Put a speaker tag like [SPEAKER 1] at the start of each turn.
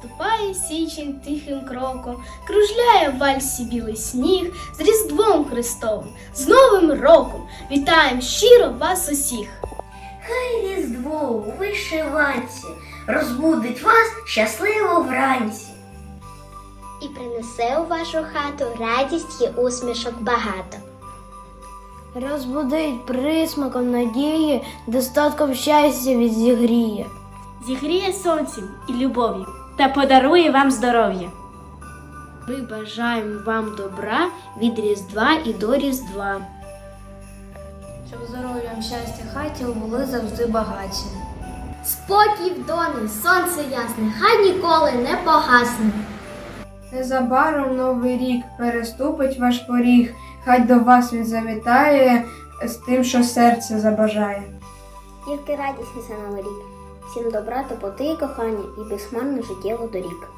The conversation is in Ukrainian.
[SPEAKER 1] Ступає січень тихим кроком, кружляє в вальсі білий сніг з Різдвом Христовим, з Новим роком. Вітаємо щиро вас усіх!
[SPEAKER 2] Хай різдво у вишиванці розбудить вас щасливо вранці.
[SPEAKER 3] і принесе у вашу хату радість і усмішок багато.
[SPEAKER 4] Розбудить присмаком надії, достатком щастя від зігріє.
[SPEAKER 5] зігріє сонцем і любов'ю та подарує вам здоров'я.
[SPEAKER 1] Ми бажаємо вам добра від Різдва і до Різдва.
[SPEAKER 4] Щоб здоров'ям щастя хаті були завжди багаті.
[SPEAKER 3] Спокій в домі, сонце ясне, хай ніколи не погасне.
[SPEAKER 6] Незабаром новий рік переступить ваш поріг, хай до вас він завітає з тим, що серце забажає.
[SPEAKER 3] Тільки радісний за новий рік. Всім добра, теплоти і кохання і безмарних життєвих доріг.